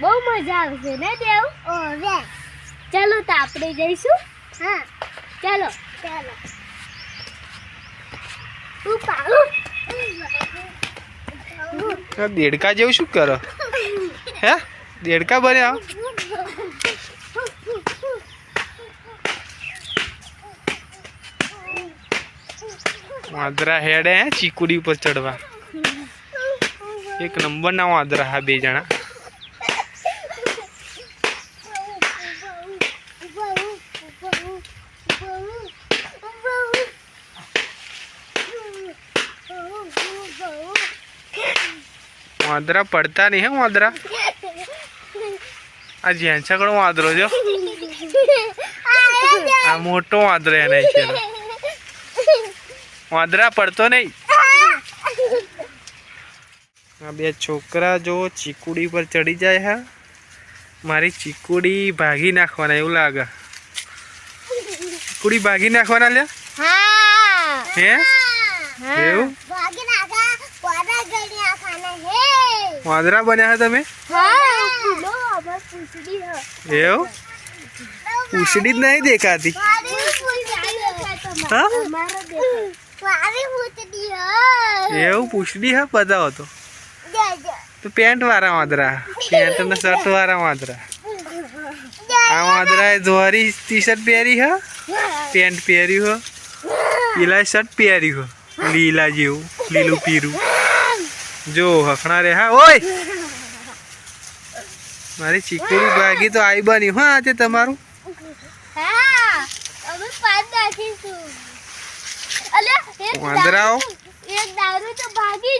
બહુ મજા આવશે ને દેવ? ઓવે ચાલો તો આપણે જઈશું. હા. ચાલો. ચાલો. દેડકા જેવું શું કરો? હે? દેડકા બન્યા વાંદરા હેડે હે ચીકુડી ઉપર ચડવા. એક નંબરના વાંદરા હા બે જણા. વાંદરા પડતા નહીં હે વાંદરા? આ જેન્સકડો વાંદરો, જો. આ મોટો વાંદરો એને છે. વાંદરા પડતો નહીં. આ બે છોકરા જો ચીકુડી પર ચડી જાય હે. મારી ચીકુડી ભાગી નાખવાના એવું લાગે. ચીકુડી ભાગી નાખવાના લે હા. એવું? વાંદરા બન્યા હતા તમે? એવું? પૂછડી જ નહીં દેખાતી. એવું? પૂછડી હા બતાવો તો. તો પેન્ટ વાળા વાંદરા પેન્ટ ને શર્ટ વાળા વાંદરા આ વાંદરાએ ધોરી ટી શર્ટ પહેરી હ? પેન્ટ પહેર્યું હો પીલા શર્ટ પહેર્યું હો લીલા જેવું લીલું પીરું જો હખણા રે હા ઓય મારી ચીકુરી ભાગી તો આઈ બની હા આજે તમારું વાંદરાઓ. એક દારૂ તો ભાગી